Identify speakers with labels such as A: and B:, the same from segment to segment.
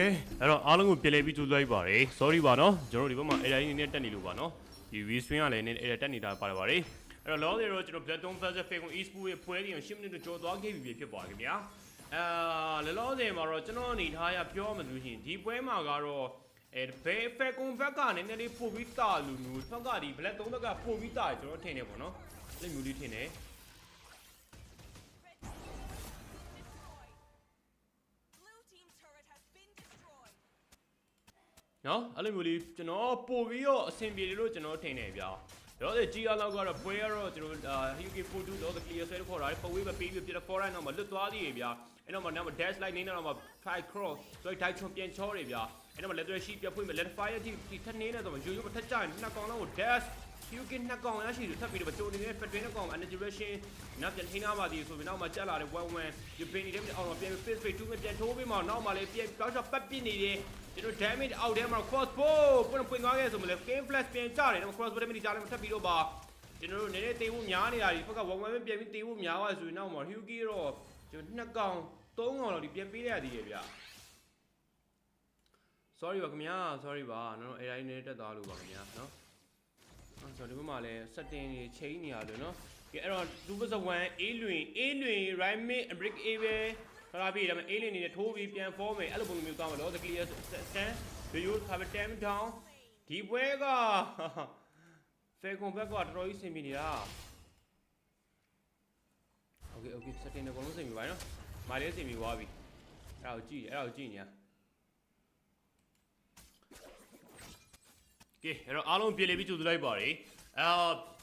A: ကဲအဲ့တော့အားလုံးကိုပြန်လည်ပြီးကြိုးစားလိုက်ပါတယ် sorry ပါနော်ကျွန်တော်တို့ဒီဘက်မှာ AI နေနဲ့တက်နေလို့ပါနော်ဒီ restream ကလည်းနေအဲ့တက်နေတာပါတယ်ပါတယ်အဲ့တော့လောလောဆယ်တော့ကျွန်တော် Bloodstone vs Falcon Esports ရဲ့ပွဲစဉ်ကို10မိနစ်ကျော်သွားခဲ့ပြီဖြစ်ပါခင်ဗျာအာလောလောဆယ်မှာတော့ကျွန်တော်အနေထားရပြောမှဆိုရှင်ဒီပွဲမှာကတော့အဲဘယ် Falcon ဘက်ကနည်းနည်းလေးပို့ပြီးတာလူမျိုးဘက်ကဒီ Bloodstone ဘက်ကပို့ပြီးတာကျွန်တော်ထင်တယ်ပေါ့နော်အဲ့လိုမျိုးလေးထင်တယ် နော်အဲ့လိုမျိုးလေးကျွန်တော်ပို့ပြီးတော့အဆင်ပြေတယ်လို့ကျွန်တော်ထင်တယ်ဗျာတော့ဒီ GR လောက်ကတော့ပွဲကတော့ကျွန်တော်အာ UK42 တော့ clear ဆွဲခေါ်တာပဝေးပဲပေးပြီးပြတဲ့ forehand တော့မလွတ်သွားသေးရေဗျာအဲ့တော့မှနောက်မှ dash line နေတော့မှ five cross ဆိုတော့ tight ချွန်ပြန်ချောတယ်ဗျာအဲ့တော့မှ leather sheet ပြဖွင့်မယ် leather fire ကြီးဒီထက်နေနေတော့ရိုးရိုးမထက်ကြရင်နှစ်ကောင်လုံးကို dash UK နှစ်ကောင်ရရှိတယ်ထပ်ပြီးတော့ကြိုနေနေတဲ့ pattern နှစ်ကောင် energy ration နောက်ပြန်ထိန်းထားပါသေးဆိုပြီးနောက်မှကြက်လာတဲ့11 you pay နေတဲ့အောက်တော့ပြန် face face 2မပြန်ထိုးပြီးမှနောက်မှလည်းပြန်တောက်ချပတ်ပြစ်နေတယ်ကျွန်တော် damage အောက်ထဲမှာ cross bow ပွင့်ပွင့်သွားခဲ့ဆိုမှလည်း game flash ပြန်ကြတယ်တော့ cross bow damage ကြားလည်းထပ်ပြီးတော့ပါကျွန်တော်တို့နည်းနည်းတေးဖို့များနေတာဒီဘက်က11ပြန်ပြီးတေးဖို့များသွားဆိုရင်နောက်မှ Hyuki တော့ကျွန်တော်နှစ်ကောင်သုံးကောင်တော့ဒီပြန်ပေးရသေးရဲ့ဗျ sorry ပါခင်ဗျာ sorry ပါနော် AI နဲ့တက်သွားလို့ပါခင်ဗျာနော် အဲ့ဆိုဒီဘက်မှာလည်း setting တွေ change နေရလို့နော်ကဲအဲ့တော့2 vs 1 A လွင် A လွင် right mid brick A ပဲခလာပြီဒါပေမဲ့ A လွင်နေနဲ့ထိုးပြီးပြန် form မယ်အဲ့လိုပုံစံမျိုးသွားမှာလို့ the clear stand video have damn down ဒီပွဲက Falcon ဘက်ကတော်တော်ကြီးဆင်ပြေနေတာ Okay okay setting တွေအကုန်လုံးဆင်ပြေပါနော်မာလေးဆင်ပြေသွားပြီအဲ့ဒါကိုကြည့်အဲ့ဒါကိုကြည့်နေရ ကဲအဲ့တော့အားလုံးပြေလည်ပြီးကြိုဆိုလိုက်ပါရယ်အာ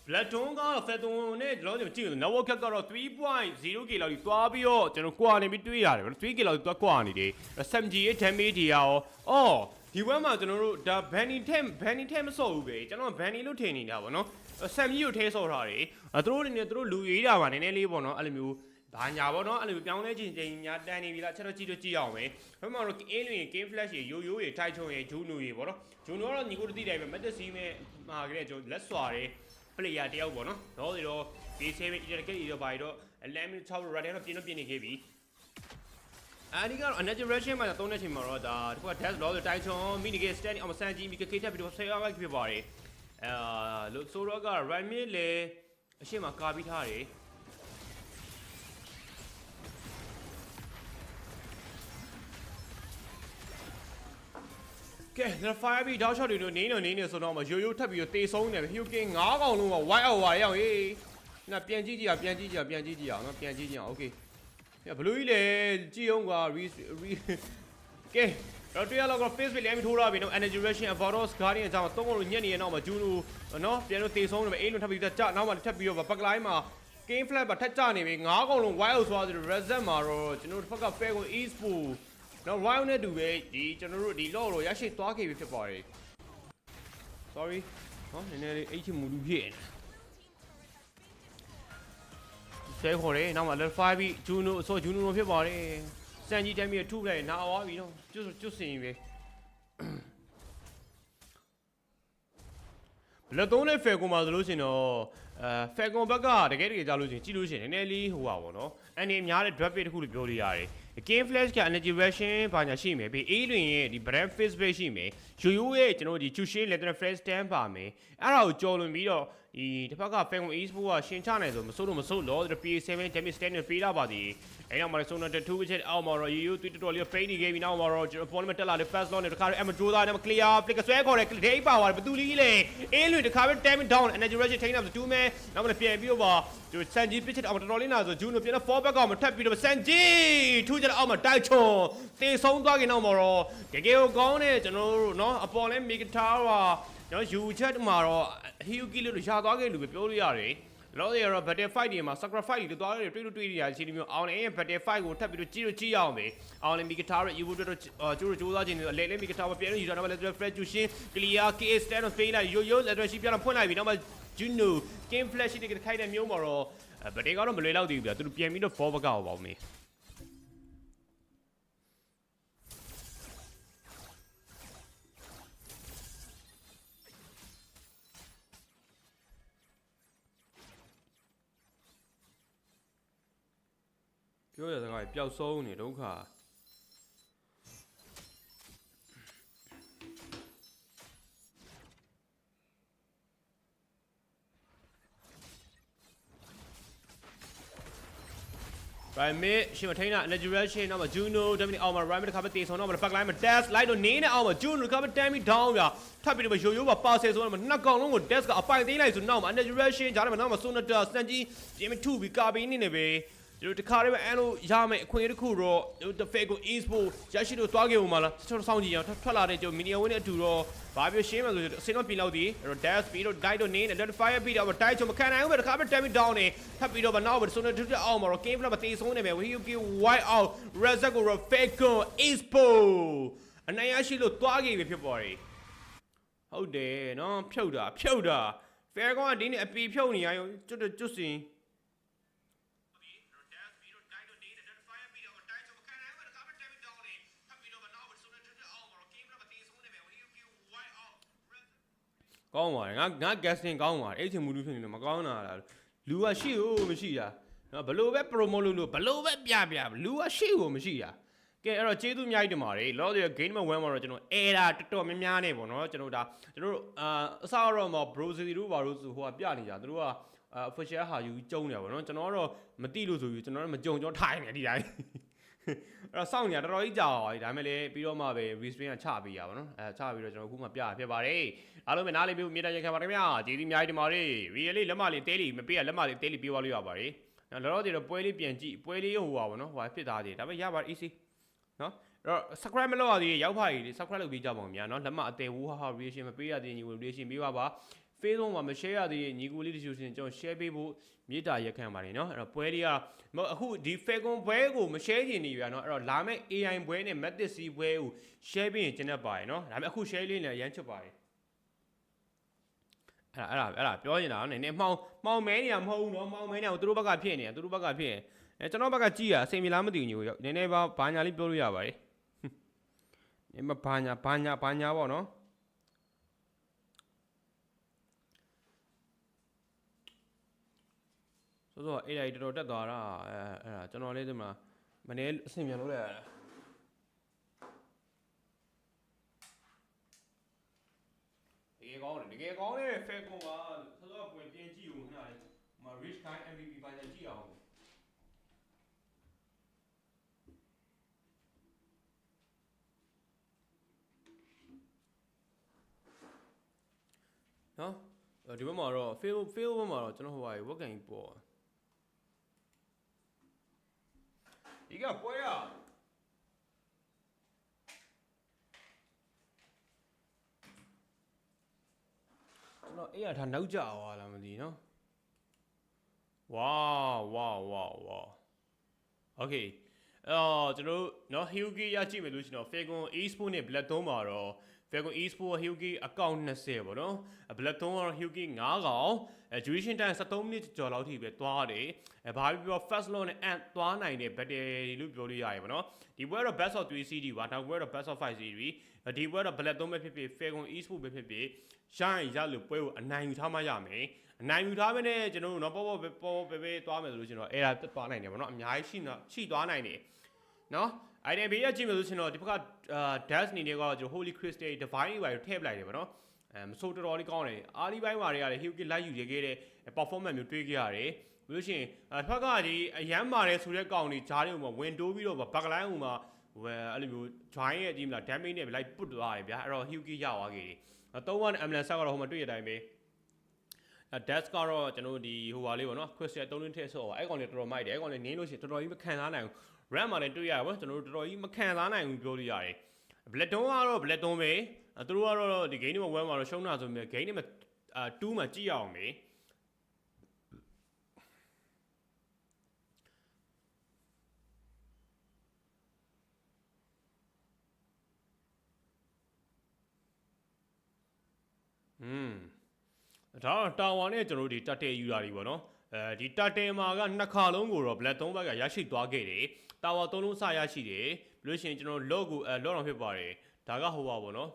A: Bloodstone က Phantom နဲ့ကျွန်တော်တို့ကြည့်လို့ network ကတော့ 3.0k လောက်ကြီးသွားပြီးတော့ကျွန်တော်ကွာနေပြီးတွေးရတယ်ဗျ 3k လောက်ကြီးသွားကွာနေတယ် SMG ရဲ့ damage တွေရောအော်ဒီဘက်မှာကျွန်တော်တို့ဒါ Banning ထဲ Banning ထဲမဆော့ဘူးပဲကျွန်တော် Banning လို့ထင်နေတာပေါ့နော် SMG ကိုထဲဆော့ထားတယ်အဲသူတို့အနေနဲ့သူတို့လူရေးတာပါနည်းနည်းလေးပေါ့နော်အဲ့လိုမျိုး ဘာညာပေါ့နော်အဲ့လိုပြောင်းလဲခြင်းချင်းညာတန်နေပြီလားချက်တော့ကြည့်တော့ကြည့်အောင်ပဲဘယ်မှာတော့အင်းလွင် game flash ရေရိုးရိုးရေထိုက်ချုံရေဂျူနူရေပေါ့နော်ဂျူနူကတော့ညီကိုတတိတိုင်းပဲမက်တစီမဲ့မှာကြတဲ့ကျွန်တော်လက်စွာတယ် player တယောက်ပေါ့နော်တော့ဒီတော့ B7 eject ကြီးတော့ဘာတော့အလမ်း6 radar တော့ပြင်းတော့ပြင်းနေခဲ့ပြီအဲဒီကတော့ energy ration မှာသုံးတဲ့ချိန်မှာတော့ဒါတခုက dash law တိုင်ချုံ mini game stand အောင်ဆန်ကြီးမိကကေတက်ပြီးတော့ဆယ်ရောက်ဖြစ်ပါတယ်အာလို့ဆိုတော့က run mid လေအရှိမကာပြီးထားတယ် ကဲဒါ fire ပြီးတောက် shot တွေတို့နင်းနေနင်းနေဆိုတော့မှရိုးရိုးထပ်ပြီးတော့တေဆုံးနေပဲ Hyukin 9កောင်လုံးက white out ပါရအောင်ဟေးနာပြန်ကြည့်ကြည့်အောင်ပြန်ကြည့်ကြည့်အောင်ပြန်ကြည့်ကြည့်အောင်နော်ပြန်ကြည့်ကြည့်အောင် okay ကဲဘလူးကြီးလေကြည့်အောင်ကွာ re re ကဲတော့တရားလောက်က face ပဲလဲပြီးထိုးရပြီနော် energy ration avados guardian အကြောင်းသုံးလို့ညက်နေရနောက်မှာဂျူနူနော်ပြန်လို့တေဆုံးနေပဲအေးလုံးထပ်ပြီးတော့ကြနောက်မှာထပ်ပြီးတော့ back line မှာ game flat ပါထက်ကြနေပြီ9កောင်လုံး white out ဆိုတော့ reset မှာတော့ကျွန်တော်တို့တစ်ဖက်က fair ကို east pool နော် round နဲ့တူပဲဒီကျွန်တော်တို့ဒီ law တော့ရရှိသွားခဲ့ပြီဖြစ်ပါတယ် sorry ဟောနည်းနည်းလေးအိတ်ချမူလူဖြစ်နေဆဲခေါ်တယ်နောက်မှ level 5ပြီးဂျူနိုအစောဂျူနိုဖြစ်ပါတယ်စံကြီးတိုင်းပြီးထုလိုက်နာသွားပြီတော့ကျွတ်ကျွတ်စင်ပဲလက်သုံးနဲ့ဖယ်ကွန်မှာဆိုလို့ရှိရင်တော့အဲဖယ်ကွန်ဘက်ကတကယ်တကယ်ကြားလို့ရှိရင်ကြည့်လို့ရှိရင်နည်းနည်းလေးဟိုပါဗောနော်အနေများတဲ့ drop page တစ်ခုလို့ပြောလို့ရတယ် game flash က energy ration ဘာညာရှိမယ်ပြီး A တွင်ရဲ့ဒီ brand face page ရှိမယ်ရိုးရိုးရဲ့ကျွန်တော်ဒီ Chushin leather flash stand ပါမယ်အဲ့ဒါကိုကြော်လွန်ပြီးတော့ဒီတစ်ဖက်က Falcon Esports ကရှင်ချနိုင်ဆိုမစိုးလို့မစိုးလို့ PA7 damage stand နဲ့ပေးလာပါသည် အဲ့နောက်မှာဆိုတော့2 widget အောက်မှာတော့ရိုးရိုးတွေ့တော်တော်လေး fade နေခဲ့ပြီးနောက်မှာတော့ကျွန်တော် polymer တက်လာတဲ့ fast launch နဲ့တခါတော့ M ကြိုးသားနဲ့ clear flick ဆွဲခေါ်တယ် day power ဘသူလီလေအေးလွင်တခါပဲ damage down energy ration ထိန်းတာဆို2 man နောက်မှာပြန်ပြီးတော့ပါကျွန်တော် Sanji pitch အောင်တော်တော်လေးနာဆို June ပြန်တော့ fall back အောင်မထပ်ပြီးတော့ Sanji ထူးကြတော့အောက်မှာတိုက်ချုံတေဆုံးသွားခင်နောက်မှာတော့တကယ်ကိုကောင်းတဲ့ကျွန်တော်တို့เนาะအပေါ်လဲ Mega Tower ကျွန်တော်ယူချက်မှာတော့ Hyuki လို့ရှာသွားခဲ့လို့ပဲပြောလို့ရတယ် လောရတော့ battle fight တွေမှာ sacrifice တွေတွားတွေတွေ့လို့တွေ့နေရတဲ့ချိန်မျိုးအောင်လည်းရဲ့ battle fight ကိုထပ်ပြီးတော့ကြည့်လို့ကြည့်ရအောင်ပဲအောင်လည်း Mega Tower ယူဖို့တော့ကျိုးတို့စူးစမ်းခြင်းတွေအလဲလဲ Mega Tower ပြန်လို့ယူတာတော့ Leather Fred Jushin Clear KS stand on Spain လိုက်ရိုးရိုး Leather Ship ပြန်တော့ဖွင့်လိုက်ပြီနောက်မှ Juno Game Flash တွေခိုင်းတဲ့မျိုးမှာတော့ဗတေကတော့မလွယ်တော့သေးဘူးဗျာသူတို့ပြန်ပြီးတော့ fall back အောင်ပါမ ပြောရစကားပျောက်ဆုံးနေဒုက္ခရိုင်မစ်ရှင်မထိန်တာ natural ရှင်နောက်မှာ Juno Dominic အောင်မှာရိုင်မစ်တစ်ခါပဲတေဆောင်နောက်မှာ back line မှာ dash line တို့နေနဲ့အောင်မှာ Juno တစ်ခါပဲ damage down ပြထပ်ပြီးတော့ရိုးရိုးပါ pass ဆိုတော့နှစ်ကောင်လုံးကို dash ကအပိုင်သိမ်းလိုက်ဆိုနောက်မှာ natural ရှင်ဂျားတယ်မှာနောက်မှာ Sonata စန်ကြီးပြင်မထုပြီးကာပင်းနေနေပဲ ကျွန်တော်တခါတည်းပဲအဲ့လိုရမယ်အခွင့်အရေးတစ်ခုတော့ကျွန်တော် fake ကို e-sport ရရှိလို့တွားခဲ့ဦးမှာလားကျွန်တော်စောင့်ကြည့်အောင်ထွက်လာတဲ့ကျွန်တော် mini win နဲ့အတူတော့ဘာပြောရှင်းမှာဆိုအစင်းတော့ပြင်လောက်သည်အဲ့တော့ dash speed တော့ die တော့နေနေ let fire beat တော့ die ချုံမခံနိုင်ဘူးပဲတခါပဲ damage down နေထပ်ပြီးတော့နောက်ပဲ sonata ထပ်အောင်မှာတော့ game flap မတေဆုံးနေမယ် we you give white out reset ကို fake ကို e-sport အနိုင်ရရှိလို့တွားခဲ့ပြီဖြစ်ပေါ်တယ်ဟုတ်တယ်နော်ဖြုတ်တာဖြုတ်တာ fair ကောင်ကဒီနေ့အပီဖြုတ်နေရရောကျွတ်ကျွတ်စင် ကောင်းပါတယ်ငါငါ guesting ကောင်းပါတယ်အဲ့ချိန်မူလူဖြစ်နေလို့မကောင်းတာလားလူကရှိဦးမရှိတာနော်ဘလို့ပဲ promote လုပ်လို့ဘလို့ပဲပြပြလူကရှိဦးမရှိတာကဲအဲ့တော့ကျေးဇူးအများကြီးတင်ပါတယ်လောတဲ့ game number 1မှာတော့ကျွန်တော် error တော်တော်များများနေပေါ့နော်ကျွန်တော်ဒါကျွန်တော်တို့အာအစားတော့မှာ browser တို့ဘာလို့ဆိုဟိုကပြနေကြသူတို့က official ဟာယူကျုံနေပါဘောနော်ကျွန်တော်ကတော့မတိလို့ဆိုပြီးကျွန်တော်လည်းမကြုံကြောထိုင်နေဒီတိုင်း အဲ့တော့စောင့်နေတာတော်တော်ကြီးကြာပါပြီဒါပေမဲ့လည်းပြီးတော့မှပဲ restream ကချပေးရပါတော့အဲချပြီးတော့ကျွန်တော်အခုမှပြရဖြစ်ပါတယ်အားလုံးပဲနားလေးပြီးမြေတားရခံပါခင်ဗျာကျေးဇူးအများကြီးတင်ပါတယ် real လေးလက်မလေးတဲလေးမပေးရလက်မလေးတဲလေးပေးသွားလို့ရပါတယ်နော်လောလောဆယ်တော့ပွဲလေးပြန်ကြည့်ပွဲလေးဟိုပါဘောနော်ဟိုဖြစ်သားသေးတယ်ဒါပေမဲ့ရပါတယ် easy နော်အဲ့တော့ subscribe မလုပ်ရသေးရင်ရောက်ပါကြီး subscribe လုပ်ပြီးကြပါဦးများနော်လက်မအသေးဝူဟာဟာ reaction မပေးရသေးရင်ညီကို reaction ပေးပါပါ Facebook မှာမ share ရသေးရင်ညီကိုလေးတချို့ရှင်ကျွန်တော် share ပေးဖို့မြေတားရက်ခံပါတယ်နော်အဲ့တော့ပွဲလေးကမဟုတ်အခုဒီ Falcon ပွဲကိုမ share ချင်နေပြန်နော်အဲ့တော့လာမယ့် AI ပွဲနဲ့ Matic C ပွဲကို share ပေးရင်ကျန်တတ်ပါတယ်နော်ဒါပေမဲ့အခု share လေးလည်းရမ်းချစ်ပါတယ်အဲ့ဒါအဲ့ဒါအဲ့ဒါပြောနေတာနည်းနည်းမှောင်မှောင်မဲနေတာမဟုတ်ဘူးနော်မှောင်မဲနေတာသူတို့ဘက်ကဖြစ်နေတာသူတို့ဘက်ကဖြစ်နေအဲကျွန်တော်ဘက်ကကြည့်ရအစိမ်မလားမသိဘူးညိုနည်းနည်းပါဘာညာလေးပြောလို့ရပါတယ်နည်းမဘာညာဘာညာဘာညာပေါ့နော် ဆိုတော့အဲ့ဒါကြီးတော်တော်တက်သွားတာအဲအဲ့ဒါကျွန်တော်လေးဒီမှာမနေ့အဆင်ပြန်လို့လိုက်ရတာတကယ်ကောင်းတယ်တကယ်ကောင်းတယ်ဖဲကွန်ပါဆိုတော့ပွင့်ပြင်းကြည့်ဦးခဏလေးမ rich kind MVP ပါကြည့်အောင်နော်ဒီဘက်မှာတော့ fail fail ဘက်မှာတော့ကျွန်တော်ဟိုပါဝက်ကန်ကြီးပေါ် ဒီကပွဲရကျွန်တော်အေးရထားနောက်ကြသွားလားမသိနော်ဝါဝါဝါဝါโอเคအော်ကျွန်တော်တို့เนาะ Hyugi ရကြည့်မယ်လို့ရှိရင်တော့ Falcon Esport နဲ့ Black 3မှာတော့ Falcon Esport Hyugi account 20ပေါ့နော် Black 3ကတော့ Hyugi 9កောင်အဲ duration time 73မိနစ်ကျော်လောက်ထိပဲသွားတယ်အဲဘာဖြစ်ပြော fast load နဲ့ ant သွားနိုင်တဲ့ battery လို့ပြောလို့ရတယ်ပေါ့နော်ဒီပွဲတော့ best of 3 CD ပါနောက်ပွဲတော့ best of 5 CD ဒီပွဲတော့ Black 3ပဲဖြစ်ဖြစ် Falcon Esport ပဲဖြစ်ဖြစ်ရရင်ရလို့ပွဲကိုအနိုင်ယူထားမှရမယ်အနိုင်ယူထားမနဲ့ကျွန်တော်တို့တော့ပေါ့ပေါ့ပေါ့ပဲပဲသွားမယ်ဆိုလို့ကျွန်တော်အဲ့ဒါတက်သွားနိုင်တယ်ပေါ့နော်အများကြီးရှိတော့ရှိသွားနိုင်တယ်နော် item ဘေးရကြည့်မယ်ဆိုရှင်တော့ဒီဘက်က dash နေနေကတော့ကျွန်တော် holy crystal divine တွေပါထည့်ပလိုက်တယ်ပေါ့နော်အဲမဆိုးတော်တော်လေးကောင်းတယ်အားလီပိုင်းမှာတွေကလည်း huggy လိုက်ယူရခဲ့တဲ့ performance မျိုးတွေးခဲ့ရတယ်ဘယ်လိုရှင်အဖက်ကဒီအရမ်းမာတယ်ဆိုတဲ့ကောင်တွေဂျားတွေကိုဝင်တိုးပြီးတော့ဘက်ကလိုင်းဟိုမှာဟိုအဲ့လိုမျိုး join ရဲ့ဒီမလား damage နဲ့လိုက်ပုတ်သွားတယ်ဗျာအဲ့တော့ huggy ရသွားခဲ့တယ်3-1 ambulance ကတော့ဟိုမှာတွေ့ရတိုင်းပဲအဲ desk ကတော့ကျွန်တော်ဒီဟိုပါလေးပေါ့နော် crystal 3 link ထည့်ဆော့ပါအဲ့ကောင်လေးတော်တော်မိုက်တယ်အဲ့ကောင်လေးနင်းလို့ရှိရင်တော်တော်ကြီးမခံစားနိုင်ဘူး RAM မှာလည်းတွေ့ရပါဘောကျွန်တော်တို့တော်တော်ကြီးမခံစားနိုင်ဘူးပြောလို့ရတယ် Black Dawn ကတော့ Black Dawn ပဲအဲသူတို့ကတော့ဒီ game မှာ1မှာတော့ရှုံးတာဆိုပေမဲ့ game မှာအာ2မှာကြည့်ရအောင်လေอืมဒါတော့တာဝါနဲ့ကျွန်တော်တို့ဒီတက်တဲယူတာတွေပေါ့နော် အဲဒီတက်တဲမှာကနှစ်ခါလုံးကိုတော့ Black 3ဘက်ကရရှိသွားခဲ့တယ်တာဝါ3လုံးစရရှိတယ်ပြီးလို့ရှိရင်ကျွန်တော် log ကိုအဲ log အောင်ဖြစ်ပါတယ်ဒါကဟိုပါပေါ့နော်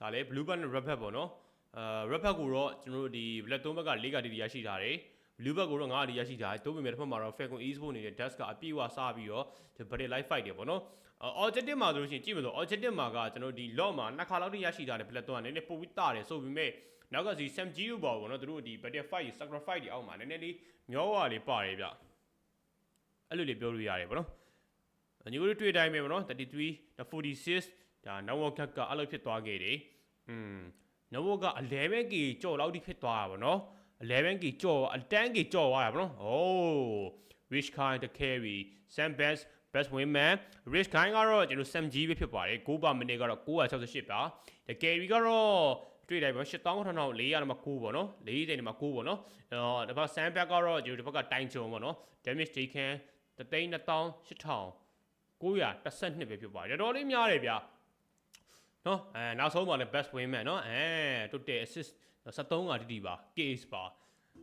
A: ဒါလည်း blue band နဲ့ red band ပေါ့နော်အဲ red band ကိုတော့ကျွန်တော်တို့ဒီ black 3ဘက်က4ကတီရရှိထားတယ် blue band ကိုတော့9ကတီရရှိထားတယ်တိုးပေမဲ့တစ်ဖက်မှာတော့ falcon esport နေတဲ့ desk ကအပြည့်အဝစားပြီးတော့ဒီ battle live fight တယ်ပေါ့နော် objective မှာဆိုလို့ရှိရင်ကြည့်မလို့ objective မှာကကျွန်တော်ဒီ log မှာနှစ်ခါလောက်တိရရှိထားတယ် black 3ကနည်းနည်းပိုပြီးတာတယ်ဆိုပေမဲ့ နောက်ကစီဆမ်ဂျီယူပါဘောနော်သူတို့ဒီ battle fight sacrifice တွေအောက်မှာနည်းနည်းလေးမျောဝါလေးပါတယ်ဗျအဲ့လိုလေးပြောလို့ရတယ်ဗောနော်ညီတို့တွေ့တိုင်းပဲဗောနော်33 46ဒါနောက်ကကအဲ့လိုဖြစ်သွားခဲ့တယ်อืมနောက်က11 K ကြော့လောက်ထိဖြစ်သွားတာဗောနော် 11K ကြော့အတန်း K ကြော့သွားတာဗောနော်ဟိုး rich kind to carry sam best best women rich kind ကတော့ကျွန်တော် sam g ပဲဖြစ်ပါတယ် goal per minute ကတော့968ပါ the carry ကတော့ တွေ့တိုင်းပဲ8400လောက်မှာ9ပေါ့နော်40နေမှာ9ပေါ့နော်အော်ဒါပေမဲ့ sam back ကတော့ကျွန်တော်ဒီဘက်ကတိုင်ချုံပေါ့နော် damage taken တသိန်း2000 912ပဲဖြစ်ပါတယ်တော်တော်လေးများတယ်ဗျာနော်အဲနောက်ဆုံးပါလဲ best wingman နော်အဲတွတ်တဲ့ assist 73ကတိတိပါ case ပါ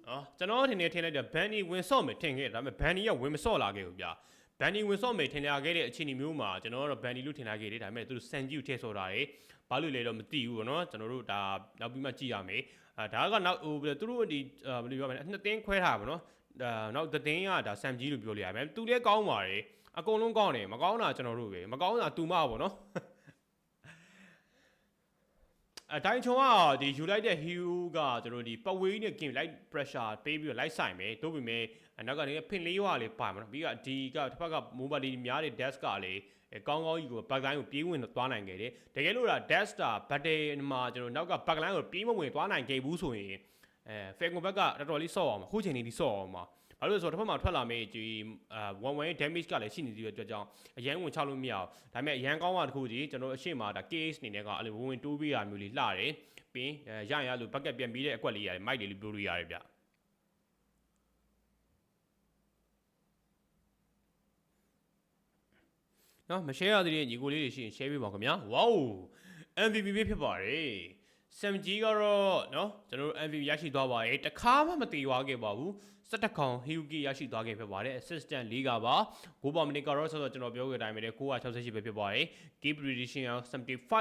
A: နော်ကျွန်တော်ထင်နေထင်လိုက်တဲ့ Banny ဝင်ဆော့မယ်ထင်ခဲ့တယ်ဒါပေမဲ့ Banny ကဝင်မဆော့လာခဲ့ဘူးဗျာ Banny ဝင်ဆော့မယ်ထင်လာခဲ့တဲ့အခြေအနေမျိုးမှာကျွန်တော်ကတော့ Banny လို့ထင်လာခဲ့တယ်ဒါပေမဲ့သူတို့ Sanji ကိုထည့်ဆော့တာတယ် ဘာလို့လဲတော့မသိဘူးပေါ့နော်ကျွန်တော်တို့ဒါနောက်ပြီးမှကြည့်ရမယ်အဲဒါကနောက်ဟိုသူတို့ဒီဘယ်လိုပြောမလဲနှစ်သိန်းခွဲထားပါနော်ဒါနောက်သတင်းကဒါ Sanji လို့ပြောလို့ရမယ်သူလည်းကောင်းပါတယ်အကုန်လုံးကောင်းတယ်မကောင်းတာကျွန်တော်တို့ပဲမကောင်းတာသူမပေါ့နော်အတိုင်းချုံကဒီယူလိုက်တဲ့ hero ကကျွန်တော်ဒီပတ်ဝေးနဲ့ game light pressure ပေးပြီးတော့ light ဆိုင်မယ်တို့ပေမဲ့နောက်ကနေဖင်လေးရွာလေးပါမှာနော်ပြီးကဒီကတစ်ဖက်က mobile လေးများတဲ့ desk ကလေ ကောင်းကောင်းကြီးကို back line ကိုပြေးဝင်သွားနိုင်ခဲ့တယ်တကယ်လို့ဒါ desk တာ battle မှာကျွန်တော်နောက်က back line ကိုပြေးမဝင်သွားနိုင်ခဲ့ဘူးဆိုရင်အဲ Falcon ဘက်ကတော်တော်လေးဆော့အောင်ခုချိန်လေးဒီဆော့အောင်မှာဘာလို့လဲဆိုတော့တစ်ဖက်မှာထွက်လာမယ့်ဒီအာ1 1 damage ကလည်းရှိနေသေးတဲ့အတွက်ကြောင့်အရန်ဝင်ချလို့မရအောင်ဒါပေမဲ့အရန်ကောင်းတာတစ်ခုကြီးကျွန်တော်အရှိမဒါ case အနေနဲ့ကအဲ့လိုဝင်ဝင်တိုးပေးတာမျိုးလေးလှတယ်ပြီးရရရလို့ bucket ပြန်ပြီးတဲ့အကွက်လေးရတယ်မိုက်လေးလေးပြောလို့ရတယ်ဗျ နော်မ share ရသေးတဲ့ညီကိုလေးတွေရှိရင် share ပေးပါခင်ဗျာ wow MVP ပဲဖြစ်ပါတယ်ဆမ်ဂျီကတော့နော်ကျွန်တော်တို့ MVP ရရှိသွားပါတယ်တခါမှမတီးွားခဲ့ပါဘူး၁၁ခေါင်ဟီယူကီရရှိသွားခဲ့ဖြစ်ပါတယ် assistant ၄ကပါဂိုးပါမနစ်ကတော့ဆော့ဆော့ကျွန်တော်ပြောခဲ့တိုင်းပဲ968ပဲဖြစ်ပါတယ် game prediction ရော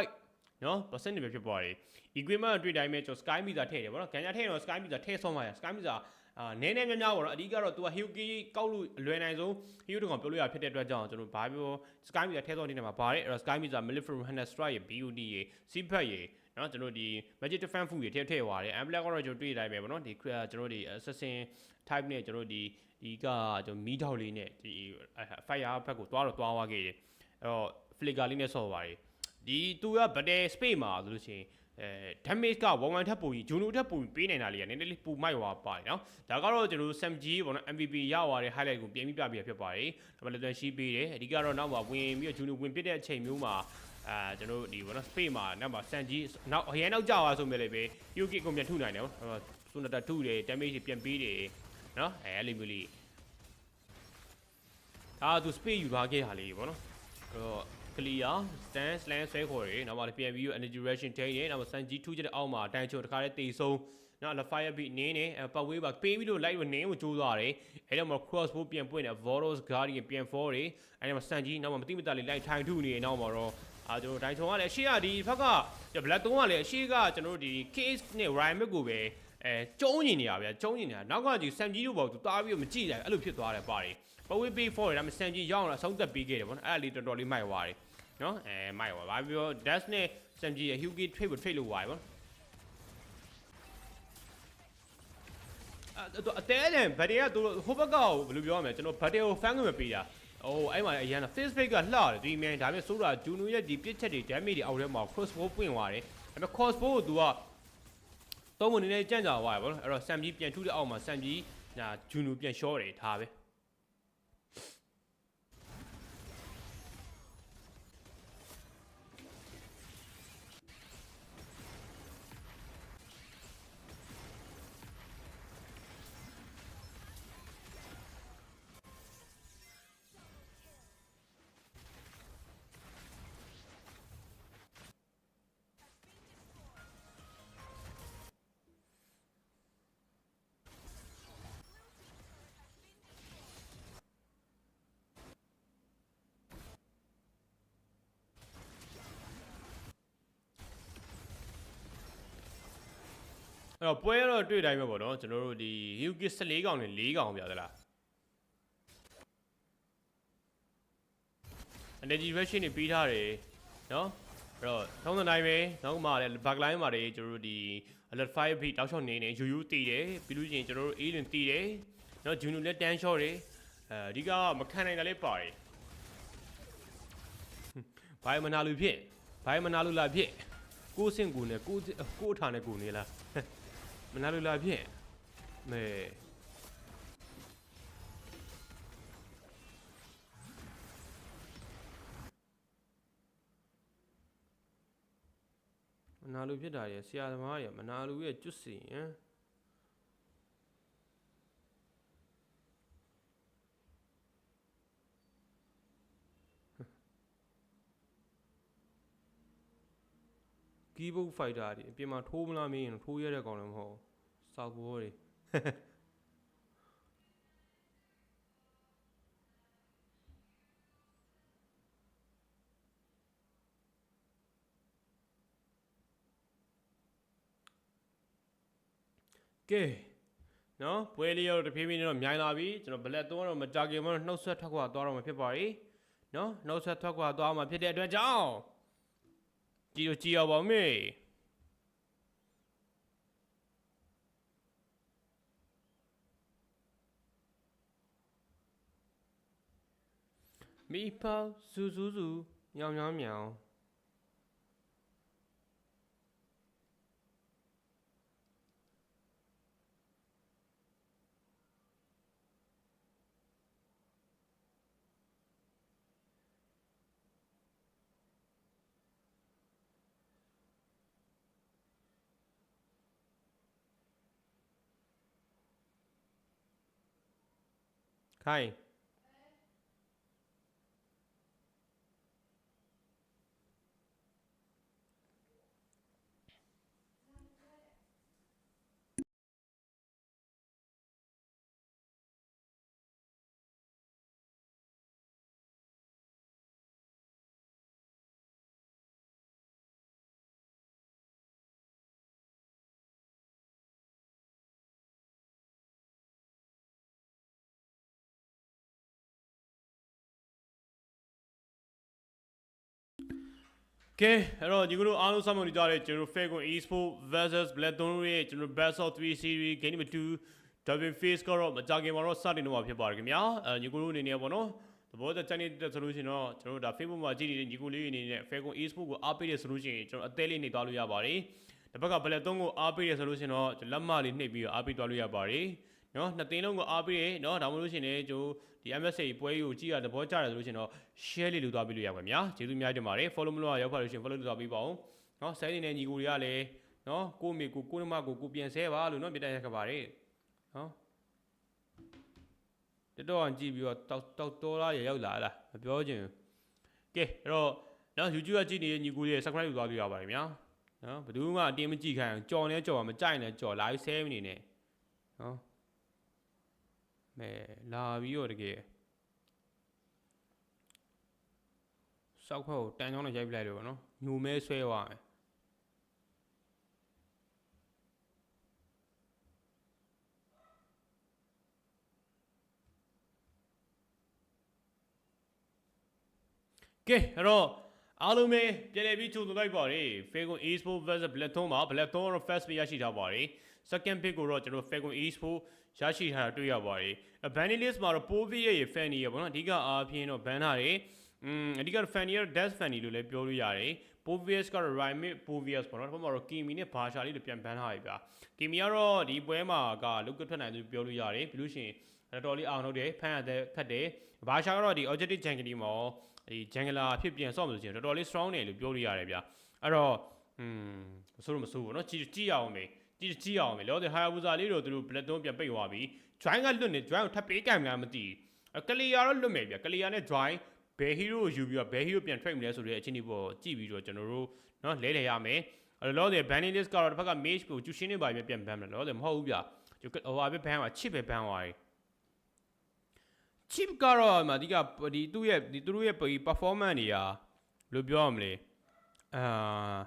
A: 75နော် percent ပဲဖြစ်ပါတယ် equipment အတွေ့တိုင်းပဲကျွန်တော် sky meter ထည့်တယ်ဗောနော်ခံရထည့်တော့ sky meter ထည့်ဆုံးပါရ sky meter အာနည်းနည်းများများပေါ့နော်အဓိကတော့ तू က Hyuki ကောက်လို့အလွယ်နိုင်ဆုံး Hyuki တကောင်ပြောလို့ရဖြစ်တဲ့အတွက်ကြောင့်ကျွန်တော်ဘာပြော sky meter ထည့်ဆုံးနေတဲ့မှာပါတယ်အဲ့တော့ sky meter military hunter strike ရေ BUD ရေ seabird ရေနော်ကျွန်တော်ဒီ magic defense food တွေထည့်ထည့်သွားတယ် ambler ကတော့ကျွန်တော်တွေ့တိုင်းပဲပေါ့နော်ဒီကျွန်တော်ဒီ assassin type နဲ့ကျွန်တော်ဒီဒီကကျွန်တော်မီးထောက်လေးနဲ့ဒီ fire ဘက်ကိုသွားတော့သွားသွားခဲ့တယ်အဲ့တော့ flicker လေးနဲ့ဆော့ပါတယ်ဒီသူက battle space မှာဆိုလို့ရှိရင် အဲ damage က1 1ထပ်ပူကြီးဂျူနိုထပ်ပူကြီးပေးနိုင်တာလေးကနည်းနည်းလေးပူမိုက်သွားပါတယ်နော်ဒါကတော့ကျွန်တော်တို့ SMG ပေါ့နော် MVP ရသွားတဲ့ highlight ကိုပြင်ပြီးပြပြဖြစ်ပါတယ်ဒါမှလည်းပြန်ရှိပေးတယ်အဓိကတော့နောက်မှာဝင်ပြီးတော့ဂျူနိုဝင်ပစ်တဲ့အချိန်မျိုးမှာအာကျွန်တော်တို့ဒီဘောနော် space မှာနောက်မှာစန်ကြီးနောက်အရင်နောက်ကြသွားဆိုမြဲလေပဲ UK ကိုပြန်ထုနိုင်တယ်နော်ဆုနတာထုတယ် damage ပြန်ပေးတယ်နော်အဲအဲ့လိုမျိုးလေးဒါသူ space ယူထားခဲ့တာလေးပေါ့နော်အဲ့တော့ clear stand slam ဆွဲခေါ်တယ်နောက်မှလည်းပြန်ပြီးတော့ energy ration ထိန်းတယ်နောက်မှစန်ကြီးထူးချက်တဲ့အောက်မှာတန်ချုံတခါလေးတေဆုံးနော် le fire beat နင်းနေပတ်ဝေးပါပေးပြီးတော့ light ကိုနင်းကိုကျိုးသွားတယ်အဲ့တော့မှ crossbow ပြန်ပွင့်တယ် voros guardian ပြန် for တယ်အဲ့တော့မှစန်ကြီးနောက်မှမတိမတလေး light ထိုင်ထုနေနောက်မှာတော့အာကျွန်တော်ဒိုင်ချုံကလည်းအရှိကဒီဘက်က black 3ကလည်းအရှိကကျွန်တော်တို့ဒီ case နဲ့ rhyme ကိုပဲအဲကျုံးနေနေရဗျာကျုံးနေနေတာနောက်ကဒီစန်ကြီးတို့ပေါ့သူတားပြီးတော့မကြည့်တယ်အဲ့လိုဖြစ်သွားတယ်ပါတယ်ပဝေးပေး for တယ်ဒါပေမဲ့စန်ကြီးရောက်လာဆုံးသက်ပေးခဲ့တယ်ပေါ့နော်အဲ့ဒါလေးတော်တော်လေးမိုက်သွားတယ် နော်အဲမိုက်ပါဘာပြော dash နဲ့ SMG ရဲ့ Hugi trade ကို trade လုပ်သွားပြီပေါ့အဲ့တော့အတဲတယ်ဗတ်တွေကသူဟိုဘက်ကဘယ်လိုပြောရမလဲကျွန်တော်ဗတ်တွေကို fan ကမပေးတာအိုးအဲ့မှာအရန် face fake ကလှတယ်ဒီမြန်ဒါပေမဲ့ဆိုးတာဂျူနိုရဲ့ဒီပြစ်ချက်တွေ damage တွေအောက်ထဲမှာ crossbow ပွင့်သွားတယ်အဲ့မဲ့ crossbow ကိုသူကသုံးမနေနဲ့ကြန့်ကြာသွားတယ်ဗောနော်အဲ့တော့ SMG ပြန်ထုတဲ့အောက်မှာ SMG ညာဂျူနိုပြန်ရှော့တယ်ဒါပဲ အဲ့တော့ပွဲတော့တွေ့တိုင်းပဲပေါ့နော်ကျွန်တော်တို့ဒီ Yuki 14កောင်နဲ့4កောင်ပြသလား energy version တွေပြီးထားတယ်နော်အဲ့တော့ထုံးစံတိုင်းပဲနောက်မှလည်း backline မှာတွေကျွန်တော်တို့ဒီ alert fire beat တောက်ချောက်နေနေယူယူတီးတယ်ပြီးလို့ရှိရင်ကျွန်တော်တို့ alien တီးတယ်နော် juno လည်း tan shot တယ်အဓိကမခံနိုင်တာလေးပါတယ်ဟွန်းဘိုင်မနာလူဖြစ်ဘိုင်မနာလူလာဖြစ်ကိုစင့်ကူနဲ့ကိုကိုထားနဲ့ကိုနေလား မနာလူလာဖြစ်မဲမနာလူဖြစ်တာရယ်ဆရာသမားရယ်မနာလူရဲ့ကျွတ်စီဟမ် ကီးဘုတ်ဖိုက်တာတွေအပြင်မှာထိုးမလားမင်းရင်ထိုးရတဲ့ကောင်လည်းမဟုတ်ဘူးစောက်ဘောတွေကဲနော်ပွဲလေးရောတဖြည်းဖြည်းနဲ့တော့မြိုင်လာပြီကျွန်တော်ဘလက်သုံးတော့မကြခင်မှာနှုတ်ဆက်ထွက်ခွာသွားတော့မှာဖြစ်ပါ रे နော်နှုတ်ဆက်ထွက်ခွာသွားမှာဖြစ်တဲ့အတွက်ကြောင့် ကြည်တော့ကြည်ရပါဦးမေမီပေါစူစူ စူ ကဲအဲ့တော့ဒီကလိုအားလုံးစောင့်မျှော်နေကြတဲ့ကျွန်တော်တို့ Faircon Esport versus Blackthorn ရဲ့ကျွန်တော် Best of 3 series game number 2 Dublin Face ကတော့မကြခင်မှာတော့စတင်တော့မှာဖြစ်ပါတယ်ခင်ဗျာအဲညီကိုတို့အနေနဲ့ပေါ့နော်သဘောတကျနေတဲ့ဆိုလို့ရှိရင်တော့ကျွန်တော်တို့ဒါ Facebook မှာကြည့်နေတဲ့ညီကိုလေးအနေနဲ့ Faircon Esport ကိုအားပေးတဲ့ဆိုလို့ရှိရင်ကျွန်တော်အသေးလေးနေသွားလို့ရပါတယ်တစ်ဘက်က Blackthorn ကိုအားပေးရဆိုလို့ရှိရင်တော့ကျွန်တော်လက်မလေးနှိပ်ပြီးတော့အားပေးသွားလို့ရပါတယ် နော်နှစ်သိန်းလုံးကိုအားပေးရနော်ဒါမှမဟုတ်လို့ရှိရင်လည်းကျွန်တော်ဒီ MSA ပွဲကြီးကိုကြည့်ရတဲ့ဘောကြတယ်ဆိုလို့ရှိရင်တော့ share လေးလုပ်သွားပေးလို့ရပါမယ်ကျေးဇူးများတင်ပါတယ် follow မလို့ရောက်ပါလို့ရှိရင် follow လုပ်သွားပေးပါဦးနော်ဆိုင်းနေတဲ့ညီကိုတွေကလည်းနော်ကိုမေကိုကိုနမကိုကိုပြန်ဆဲပါလို့နော်ပြတ်တက်ရခဲ့ပါတယ်နော်တတော်အောင်ကြည့်ပြီးတော့တောက်တောက်တော်လားရောက်လာလားမပြောချင်ဘူးကဲအဲ့တော့နော် YouTube ကကြည့်နေတဲ့ညီကိုတွေ subscribe လုပ်သွားလို့ရပါတယ်ဗျာနော်ဘယ်သူမှအတင်းမကြည့်ခိုင်းအောင်ကြော်နေကြော်မကြိုက်နေကြော် live ဆဲမနေနဲ့နော် မဲလာပြီးတော့တကယ်စောက်ခွက်ကိုတန်ချောင်းနဲ့ရိုက်ပလိုက်လို့ပေါ့နော်ညိုမဲဆွဲသွားမယ်ကဲအဲ့တော့အားလုံးပဲပြန်လည်ပြီးကြိုဆိုလိုက်ပါရယ် Fagon Esport vs Blackthorn မှာ Blackthorn ကတော့ first pick ရရှိထားပါရယ် second pick ကိုတော့ကျွန်တော် Fagon Esport ရရှိထားတာတွေ့ရပါရယ် ban list မှာတော့ Povi ရဲ့ fan တွေရပေါ့နော်အဓိကအားဖြင့်တော့ ban ထားတယ်อืมအဓိက fan တွေကတော့ Death fan တွေလို့လည်းပြောလို့ရတယ် Povius ကတော့ Rymit Povius ပေါ့နော်ဒါမှမဟုတ်တော့ Kimi နဲ့ Basha လေးတို့ပြန် ban ထားပြီဗျာ Kimi ကတော့ဒီပွဲမှာကလုတ်ကထွက်နိုင်တယ်လို့ပြောလို့ရတယ်ပြီးလို့ရှိရင်တော်တော်လေးအောင်လုပ်တယ်ဖန်ရတဲ့ခတ်တယ် Basha ကတော့ဒီ Objective Jungle မှာဒီ Jungler အဖြစ်ပြန်ဆော့မလို့ရှိရင်တော်တော်လေး strong တယ်လို့ပြောလို့ရတယ်ဗျာအဲ့တော့อืมမဆိုးလို့မဆိုးဘူးเนาะကြည့်ကြည့်ရအောင်မေ ကြည့်ကြည့်ရအောင်မေလောတဲ့ Hayabusa လေးတို့သူတို့ Black ပြန်ပိတ်သွားပြီ join ကလွတ်နေ join ကိုထပ်ပေးကြမလားမသိဘူးကလီယာတော့လွတ်မယ်ဗျာကလီယာနဲ့ join ဘယ် hero ကိုယူပြီးတော့ဘယ် hero ပြန် trade မလဲဆိုတဲ့အချင်းဒီပေါ်ကြည့်ပြီးတော့ကျွန်တော်တို့เนาะလဲလဲရမယ်အဲ့တော့လောတဲ့ banning list ကတော့တစ်ဖက်က mage ကိုကျူရှင်းနေပါပြီပြန် ban မယ်လောတဲ့မဟုတ်ဘူးဗျာဟိုဟာပဲ ban ပါ chip ပဲ ban သွားပြီ chip ကတော့မအဓိကဒီသူ့ရဲ့ဒီသူတို့ရဲ့ performance တွေကဘယ်လိုပြောရမလဲအာ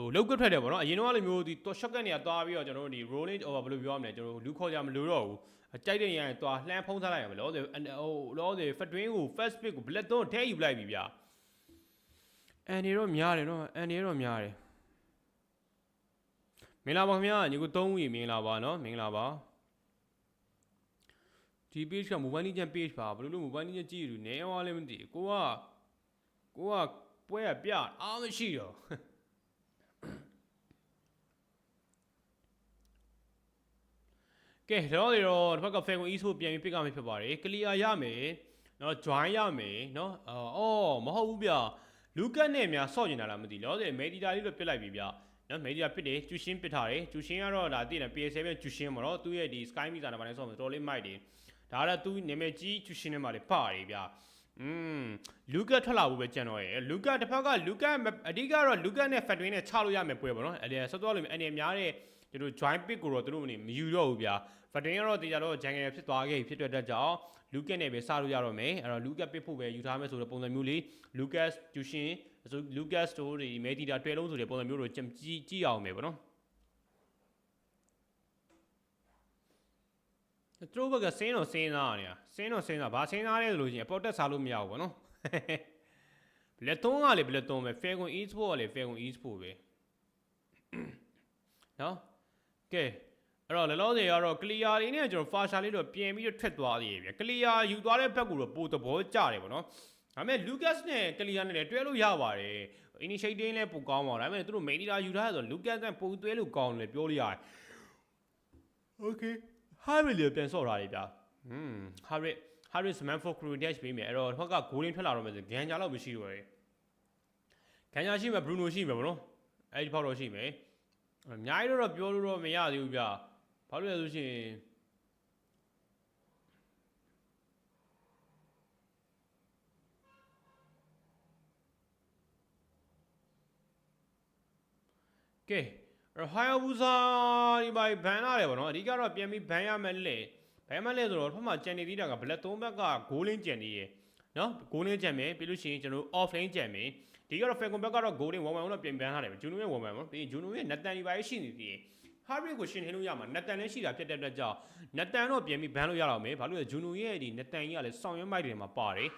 A: ဟိုလောက်ကထွက်တယ်ပေါ့နော်အရင်တော့အဲ့လိုမျိုးဒီ shotgun တွေကသွားပြီးတော့ကျွန်တော်တို့ဒီ rolling over ဘယ်လိုပြောရမလဲကျွန်တော်တို့လူခေါ်ကြမလို့တော့ဘူးကြိုက်တဲ့ရရင်သွားလှမ်းဖုံးထားလိုက်ရမယ်လောတဲ့ဟိုလောတဲ့ fat twin ကို first pick ကို black တော့ထဲယူလိုက်ပြီဗျာအန်နေတော့များတယ်နော်အန်နေတော့များတယ်မင်္ဂလာပါခင်ဗျာညီကို၃ဦးမင်္ဂလာပါနော်မင်္ဂလာပါဒီ page က mobile legend page ပါဘယ်လိုလို့ mobile legend ကြည့်ရလို့နေရောလည်းမသိဘူးကိုကကိုကပွဲကပြအားမရှိတော့ ကဲတော့ဒီတော့တစ်ဖက်က Falcon East ကိုပြန်ပြီး pick up မယ်ဖြစ်ပါတယ် clear ရမယ်เนาะ join ရမယ်เนาะအော်မဟုတ်ဘူးဗျလူကတ်နဲ့များဆော့ကျင်တာလားမသိလောတယ်မေဒီတာလေးတော့ပြစ်လိုက်ပြီဗျနော်မေဒီတာပြစ်တယ်ကျူရှင်းပစ်ထားတယ်ကျူရှင်းကတော့ဒါတည်တယ် PS7 ကျူရှင်းမှာတော့သူ့ရဲ့ဒီ Sky Misa နဲ့ဗာနဲ့ဆော့မှာတော်တော်လေးမိုက်တယ်ဒါကတော့သူနာမည်ကြီးကျူရှင်းနဲ့မှာလေပါတယ်ဗျอืมလူကတ်ထွက်လာဖို့ပဲကြံတော့ရဲ့လူကတ်တစ်ဖက်ကလူကတ်အဓိကတော့လူကတ်နဲ့ Fatwin နဲ့ချလို့ရမယ်ပွဲပေါ့နော်အဲ့ဒါဆော့တော့လို့အနေများတဲ့ သူတို့ join pick ကိုတော့သူတို့မနေမယူတော့ဘူးဗျာ Fatwin ကတော့တေချာတော့ jungle ဖြစ်သွားခဲ့ပြီဖြစ်တဲ့အတွက်ကြောင့်လူကတ်နဲ့ပဲစလို့ရတော့မယ်အဲ့တော့လူကတ်ပစ်ဖို့ပဲယူထားမယ်ဆိုတဲ့ပုံစံမျိုးလေးလူကတ်ကျူရှင်းဆိုလူကတ်စတိုးတွေမေဒီတာတွဲလုံးဆိုတဲ့ပုံစံမျိုးတို့ကြည့်ကြည့်အောင်မယ်ပေါ့နော်သူတို့ဘက်ကစင်းတော့စင်းသားနေတာစင်းတော့စင်းသားဘာစင်းသားလဲဆိုလို့ရှိရင်အပေါ်တက်စားလို့မရဘူးပေါ့နော်ဘလက်သွန်းကလေဘလက်သွန်းပဲ Falcon Esport ကလေ Falcon Esport ပဲနော် ကဲအဲ့တော့လောလောဆယ်ကတော့ clear လေးနဲ့ကျွန်တော် fasha လေးတော့ပြင်ပြီးတော့ထွက်သွားသေးတယ်ဗျ clear ယူသွားတဲ့ဘက်ကတော့ပိုသဘောကျတယ်ပေါ့နော်ဒါပေမဲ့ Lucas နဲ့ clear နဲ့လည်းတွဲလို့ရပါတယ် initiating လည်းပိုကောင်းပါဒါပေမဲ့သူတို့ main leader ယူထားရဆို Lucas နဲ့ပိုတွဲလို့ကောင်းတယ်ပြောလို့ရတယ် okay Harry လေးပြန်ဆော့ထားတယ်ဗျာဟွန်း Harry Harry Smanford crew dash ပေးမယ်အဲ့တော့ဟောက်က goal င်းထွက်လာတော့မယ်ဆိုဂန်ဂျာတော့မရှိတော့ရယ်ဂန်ဂျာရှိမယ် Bruno ရှိမယ်ဗောနော်အဲ့ဒီဖောက်တော့ရှိမယ် အများကြီးတော့ပြောလို့တော့မရသေးဘူးဗျာဘာလို့လဲဆိုရှင်ကဲအဲ့ဟိုင်ဘူဇာဒီဘိုင်ဘန်လာတယ်ဗောနော်အဓိကတော့ပြန်ပြီးဘန်ရမယ်လေဘန်မလဲဆိုတော့ဖက်မှာကြံနေသေးတာကဘလက်၃ဘက်ကဂိုးလင်းကြံနေရယ်နော်ဂိုးလင်းကြံမယ်ပြီးလို့ရှိရင်ကျွန်တော်တို့ off lane ကြံမယ် ဒီကတော့ Falcon ဘက်ကတော့ goal လင်း1 1တော့ပြင်ပန်းထားတယ်ဂျူနိုရဲ့1 1ပေါ့ပြီးရင်ဂျူနိုရဲ့နတ်တန်ဒီဘိုင်ရှိနေသေးတယ်ဟာရီကိုရှင်ထင်းလို့ရမှာနတ်တန်လည်းရှိတာဖြစ်တဲ့အတွက်ကြောင့်နတ်တန်တော့ပြင်ပြီးဘန်းလို့ရတော့မယ်ဘာလို့လဲဂျူနိုရဲ့ဒီနတ်တန်ကြီးကလည်းဆောင်ရွက်မိုက်တယ်မှာပါတယ်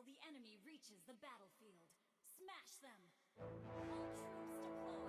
B: until the enemy reaches the battlefield. Smash them! All troops deployed!